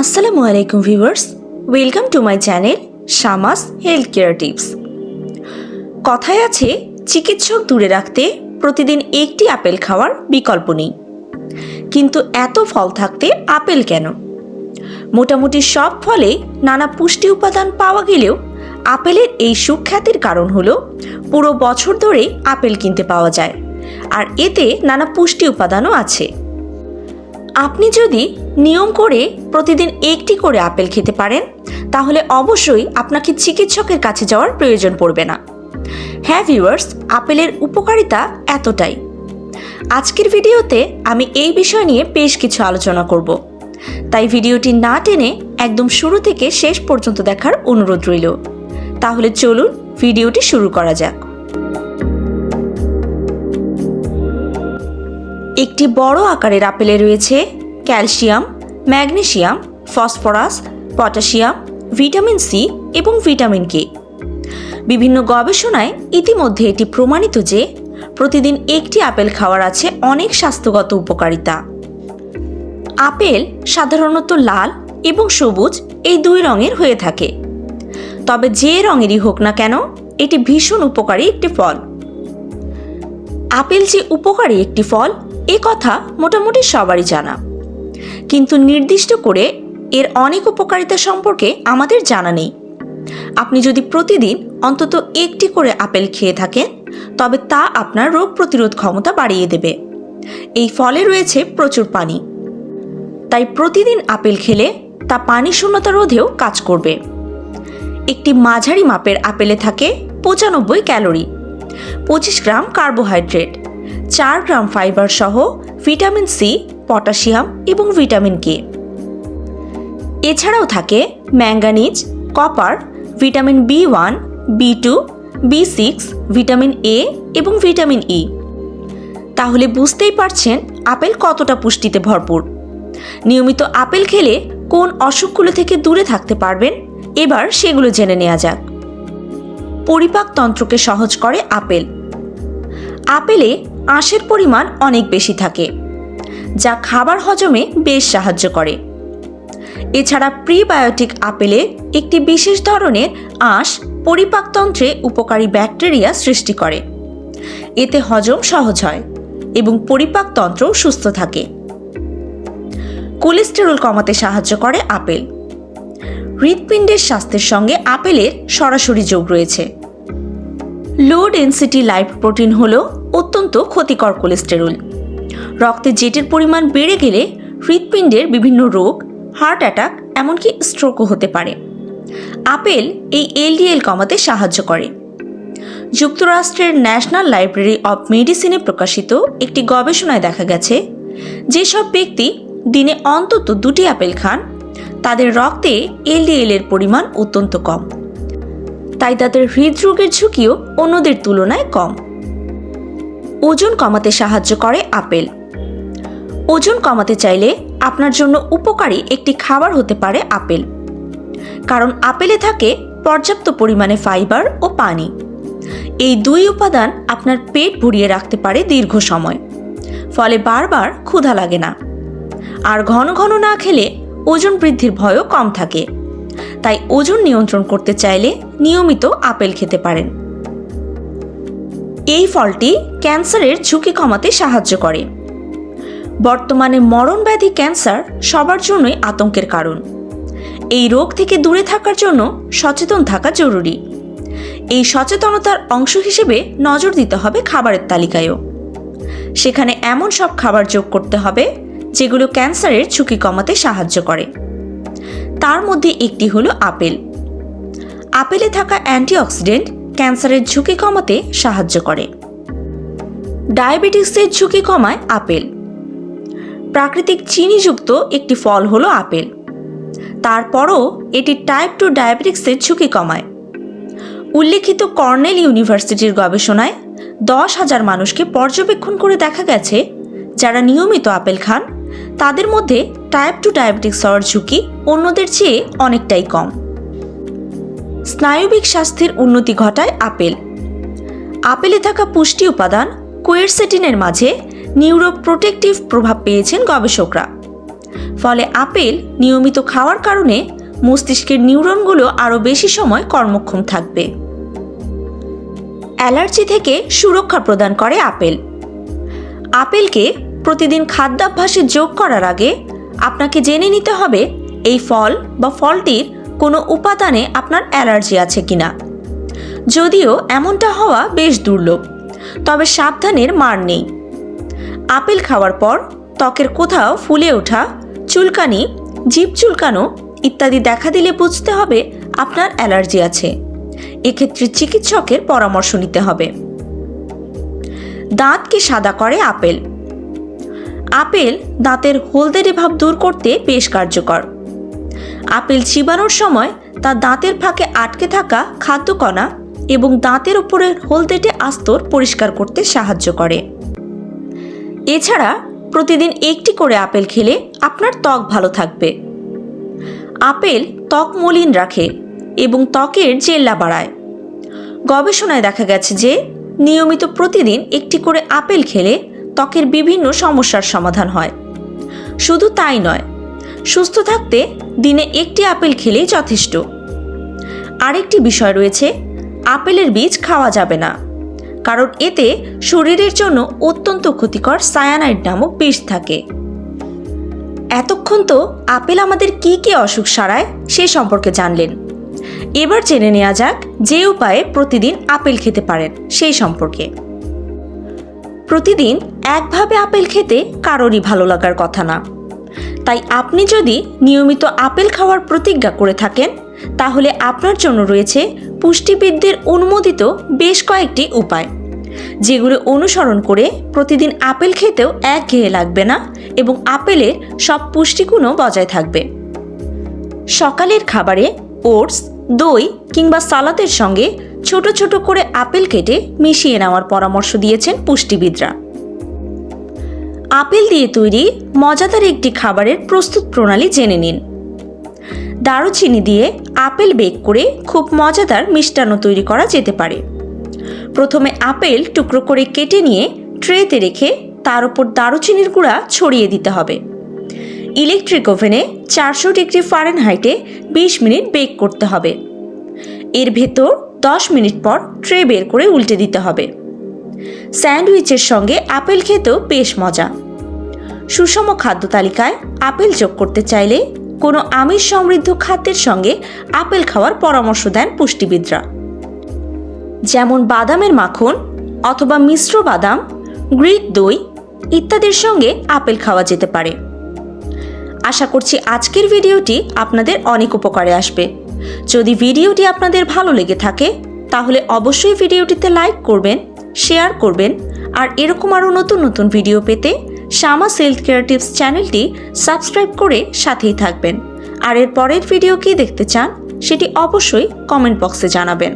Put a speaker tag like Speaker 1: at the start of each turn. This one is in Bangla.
Speaker 1: আসসালামু আলাইকুম viewers, welcome to my channel Shama's health care tips. কথায় আছে, চিকিৎসক দূরে রাখতে প্রতিদিন একটি আপেল খাওয়ার বিকল্প নেই। কিন্তু এত ফল থাকতে আপেল কেন? মোটামুটি সব ফলে নানা পুষ্টি উপাদান পাওয়া গেলেও আপেলের এই সুখ্যাতির কারণ হলো পুরো বছর ধরে আপেল কিনতে পাওয়া যায়, আর এতে নানা পুষ্টি উপাদানও আছে। আপনি যদি নিয়ম করে প্রতিদিন একটি করে আপেল খেতে পারেন, তাহলে অবশ্যই আপনাকে চিকিৎসকের কাছে যাওয়ার প্রয়োজন পড়বে না। হ্যাঁ ভিউয়ার্স, আপেলের উপকারিতা এতটাই। আজকের ভিডিওতে আমি এই বিষয় নিয়ে বেশ কিছু আলোচনা করব। তাই ভিডিওটি না টেনে একদম শুরু থেকে শেষ পর্যন্ত দেখার অনুরোধ রইল। তাহলে চলুন ভিডিওটি শুরু করা যাক। একটি বড় আকারের আপেলে রয়েছে calcium magnesium phosphorus, potassium, vitamin C এবং ভিটামিন কে। বিভিন্ন গবেষণায় ইতিমধ্যে এটি প্রমাণিত যে প্রতিদিন একটি আপেল খাওয়ার আছে অনেক স্বাস্থ্যগত উপকারিতা। আপেল সাধারণত লাল এবং সবুজ এই দুই রঙের হয়ে থাকে। তবে যে রঙেরই হোক না কেন, এটি ভীষণ উপকারী একটি ফল। আপেল যে উপকারী একটি ফল, এ কথা মোটামুটি সবারই জানা। কিন্তু নির্দিষ্ট করে এর অনেক উপকারিতা সম্পর্কে আমাদের জানা নেই। আপনি যদি প্রতিদিন অন্তত একটি করে আপেল খেয়ে থাকেন, তবে তা আপনার রোগ প্রতিরোধ ক্ষমতা বাড়িয়ে দেবে। এই ফলে রয়েছে প্রচুর পানি। তাই প্রতিদিন আপেল খেলে তা পানি শূন্যতা রোধেও কাজ করবে। একটি মাঝারি মাপের আপেলে থাকে পঁচানব্বই ক্যালোরি, পঁচিশ গ্রাম কার্বোহাইড্রেট, চার গ্রাম ফাইবার সহ ভিটামিন সি পটাশিয়াম এবং ভিটামিন কে। এছাড়াও থাকে manganese, copper, vitamin B one, B two, B six, vitamin A এবং ভিটামিন ই। তাহলে বুঝতেই পারছেন আপেল কতটা পুষ্টিতে ভরপুর। নিয়মিত আপেল খেলে কোন অসুখগুলো থেকে দূরে থাকতে পারবেন? এবার সেগুলো জেনে নেওয়া যাক। পরিপাকতন্ত্রকে সহজ করে আপেল। আপেলে আঁশের পরিমাণ অনেক বেশি থাকে। যা খাবার হজমে বেশ সাহায্য করে। এছাড়া প্রিবায়োটিক আপেলে একটি বিশেষ ধরনের আঁশ পরিপাকতন্ত্রে উপকারী ব্যাকটেরিয়া সৃষ্টি করে। এতে হজম সহজ হয় এবং পরিপাকতন্ত্রও সুস্থ থাকে। কোলেস্টেরল কমাতে সাহায্য করে আপেল। হৃৎপিণ্ডের স্বাস্থ্যের সঙ্গে আপেলের সরাসরি যোগ রয়েছে। লো ডেন্সিটি লাইফ প্রোটিন হল অত্যন্ত ক্ষতিকর কোলেস্টেরল। রক্তে জেটের পরিমাণ বেড়ে গেলে হৃৎপিণ্ডের বিভিন্ন রোগ, হার্ট অ্যাটাক, এমনকি স্ট্রোকও হতে পারে। আপেল এই এলডিএল কমাতে সাহায্য করে। যুক্তরাষ্ট্রের ন্যাশনাল লাইব্রেরি অব মেডিসিনে প্রকাশিত একটি গবেষণায় দেখা গেছে, যেসব ব্যক্তি দিনে অন্তত দুটি আপেল খান, তাদের রক্তে এলডিএল এর পরিমাণ অত্যন্ত কম। তাই তাদের হৃদরোগের ঝুঁকিও অন্যদের তুলনায় কম। ওজন কমাতে সাহায্য করে আপেল। ওজন কমাতে চাইলে আপনার জন্য উপকারী একটি খাবার হতে পারে আপেল। কারণ আপেলে থাকে পর্যাপ্ত পরিমাণে ফাইবার ও পানি। এই দুই উপাদান আপনার পেট ভরিয়ে রাখতে পারে দীর্ঘ সময়। ফলে বারবার ক্ষুধা লাগে না। আর ঘন ঘন না খেলে ওজন বৃদ্ধির ভয়ও কম থাকে। তাই ওজন নিয়ন্ত্রণ করতে চাইলে নিয়মিত আপেল খেতে পারেন। এই ফলটি ক্যান্সারের ঝুঁকি কমাতে সাহায্য করে। বর্তমানে মরণব্যাধি ক্যান্সার সবার জন্যই আতঙ্কের কারণ। এই রোগ থেকে দূরে থাকার জন্য সচেতন থাকা জরুরি। এই সচেতনতার অংশ হিসেবে নজর দিতে হবে খাবারের তালিকায়ও। সেখানে এমন সব খাবার যোগ করতে হবে, যেগুলো ক্যান্সারের ঝুঁকি কমাতে সাহায্য করে। তার মধ্যে একটি হলো আপেল। আপেলে থাকা অ্যান্টিঅক্সিডেন্ট ক্যান্সারের ঝুঁকি কমাতে সাহায্য করে। ডায়াবেটিক্সের ঝুঁকি কমায় আপেল। প্রাকৃতিক চিনিযুক্ত একটি ফল হলো আপেল। তারপরও এটি টাইপ টু ডায়াবেটিক্সের ঝুঁকি কমায়। উল্লেখিত কর্নেল ইউনিভার্সিটির গবেষণায় দশ হাজার মানুষকে পর্যবেক্ষণ করে দেখা গেছে, যারা নিয়মিত আপেল খান, তাদের মধ্যে টাইপ টু ডায়াবেটিক্স হওয়ার ঝুঁকি অন্যদের চেয়ে অনেকটাই কম। স্নায়বিক স্বাস্থ্যের উন্নতি ঘটায় আপেল। আপেলে থাকা পুষ্টি উপাদান কোয়েরসেটিনের মাঝে নিউরোপ্রোটেক্টিভ প্রভাব পেয়েছেন গবেষকরা। ফলে আপেল নিয়মিত খাওয়ার কারণে মস্তিষ্কের নিউরনগুলো আরও বেশি সময় কর্মক্ষম থাকবে। অ্যালার্জি থেকে সুরক্ষা প্রদান করে আপেল। আপেলকে প্রতিদিন খাদ্যাভ্যাসে যোগ করার আগে আপনাকে জেনে নিতে হবে এই ফল বা ফলটির কোনো উপাদানে আপনার অ্যালার্জি আছে কিনা। যদিও এমনটা হওয়া বেশ দুর্লভ, তবে সাবধানের মার নেই। আপেল খাওয়ার পর ত্বকের কোথাও ফুলে ওঠা, চুলকানি, জিভ চুলকানো ইত্যাদি দেখা দিলে বুঝতে হবে আপনার অ্যালার্জি আছে। এক্ষেত্রে চিকিৎসকের পরামর্শ নিতে হবে। দাঁতকে সাদা করে আপেল? আপেল দাঁতের হলদেটে ভাব দূর করতে বেশ কার্যকর। আপেল চিবানোর সময় তা দাঁতের ফাঁকে আটকে থাকা খাদ্যকণা এবং দাঁতের উপরের হলদেটে আস্তর পরিষ্কার করতে সাহায্য করে। এছাড়া প্রতিদিন একটি করে আপেল খেলে আপনার ত্বক ভালো থাকবে। আপেল ত্বক মলিন রাখে এবং ত্বকের জেল্লা বাড়ায়। গবেষণায় দেখা গেছে যে, নিয়মিত প্রতিদিন একটি করে আপেল খেলে ত্বকের বিভিন্ন সমস্যার সমাধান হয়। শুধু তাই নয়, সুস্থ থাকতে দিনে একটি আপেল খেলেই যথেষ্ট। আরেকটি বিষয় রয়েছে, আপেলের বীজ খাওয়া যাবে না। কারণ এতে শরীরের জন্য অত্যন্ত ক্ষতিকর সায়ানাইড নামক বিষ থাকে। এতক্ষণ তো আপেল আমাদের কি কি অসুখ সারায় সে সম্পর্কে জানলেন। এবার জেনে নেওয়া যাক যে উপায়ে প্রতিদিন আপেল খেতে পারেন সেই সম্পর্কে। প্রতিদিন একভাবে আপেল খেতে কারোরই ভালো লাগার কথা না। তাই আপনি যদি নিয়মিত আপেল খাওয়ার প্রতিজ্ঞা করে থাকেন তাহলে আপনার জন্য রয়েছে পুষ্টিবিদদের অনুমোদিত বেশ কয়েকটি উপায়, যেগুলো অনুসরণ করে প্রতিদিন আপেল খেতেও একঘেয়ে লাগবে না এবং আপেলের সব পুষ্টিগুণও বজায় থাকবে। সকালের খাবারে ওটস, দই কিংবা সালাদের সঙ্গে ছোট ছোট করে আপেল কেটে মিশিয়ে নেওয়ার পরামর্শ দিয়েছেন পুষ্টিবিদরা। আপেল দিয়ে তৈরি মজাদার একটি খাবারের প্রস্তুত প্রণালী জেনে নিন। দারুচিনি দিয়ে আপেল বেক করে খুব মজাদার মিষ্টান্ন তৈরি করা যেতে পারে। প্রথমে আপেল টুকরো করে কেটে নিয়ে ট্রেতে রেখে তার উপর দারুচিনির গুঁড়া ছড়িয়ে দিতে হবে। ইলেকট্রিক ওভেনে চারশো ডিগ্রি ফারেনহাইটে বিশ মিনিট বেক করতে হবে। এর ভেতর দশ মিনিট পর ট্রে বের করে উল্টে দিতে হবে। স্যান্ডউইচের সঙ্গে আপেল খেতেও বেশ মজা। সুষম খাদ্য তালিকায় আপেল যোগ করতে চাইলে কোনো আমিষ সমৃদ্ধ খাদ্যের সঙ্গে আপেল খাওয়ার পরামর্শ দেন পুষ্টিবিদরা। যেমন বাদামের মাখন অথবা মিশ্র বাদাম, গ্রিক দই ইত্যাদির সঙ্গে আপেল খাওয়া যেতে পারে। আশা করছি আজকের ভিডিওটি আপনাদের অনেক উপকারে আসবে। যদি ভিডিওটি আপনাদের ভালো লেগে থাকে, তাহলে অবশ্যই ভিডিওটিতে লাইক করবেন, শেয়ার করবেন আর এরকম আরও নতুন নতুন ভিডিও পেতে শ্যামা সেলথ কেয়ার টিপস চ্যানেলটি সাবস্ক্রাইব করে সাথেই থাকবেন। আর এর পরের ভিডিও কি দেখতে চান, সেটি অবশ্যই কমেন্ট বক্সে জানাবেন।